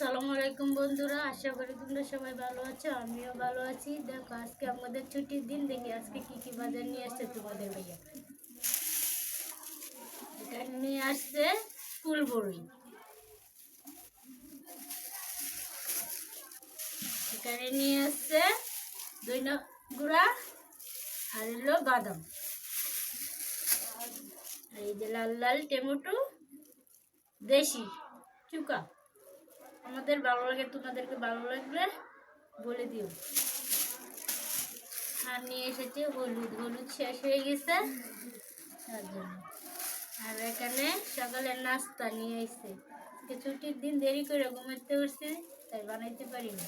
আসসালামু আলাইকুম বন্ধুরা, আশা করি তোমরা সবাই ভালো আছো, আমিও ভালো আছি। দেখো, আজকে আমাদের ছুটির দিন, দেখি আজকে কি কি বাজার নিয়ে আসছে তোমাদের ভাইয়া। নিয়ে আসছে ফুলবড়ি। এখানে নিয়ে আসছে দইনা গুঁড়া, আর হলো বাদাম। এই যে লাল লাল টমেটো, দেশি, চুকা। আমাদের ভালো লাগে, তোমাদেরকে ভালো লাগলে বলে দিও। আর নিয়ে এসেছে, হলুদ হলুদ শেষ হয়ে গেছে। আর এখানে সকালের নাস্তা নিয়ে এসছে। ছুটির দিন দেরি করে ঘুমাতে উঠছি তাই বানাইতে পারিনি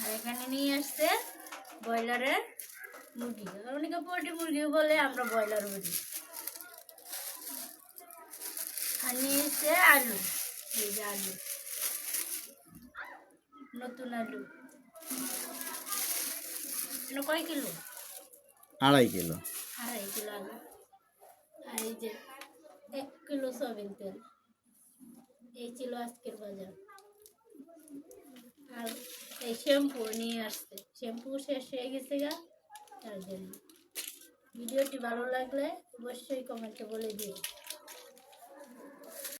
আর এখানে নিয়ে আসছে ব্রয়লারের মুরগি। অনেকে পোলট্রি মুরগি বলে, আমরা ব্রয়লার বলি আর নিয়েছে আলু এই যে আলু নতুন আলু। কয় কিলো? আড়াই কিলো। আড়াই কিলো আলু। আর এই যে এক কিলো সয়াবিন তেল এই ছিল আজকের বাজার। আর এই শ্যাম্পু নিয়ে আসছে। শ্যাম্পু শেষ হয়ে গেছে গা তার জন্য। ভিডিওটি ভালো লাগলে অবশ্যই কমেন্টে বলে দিও।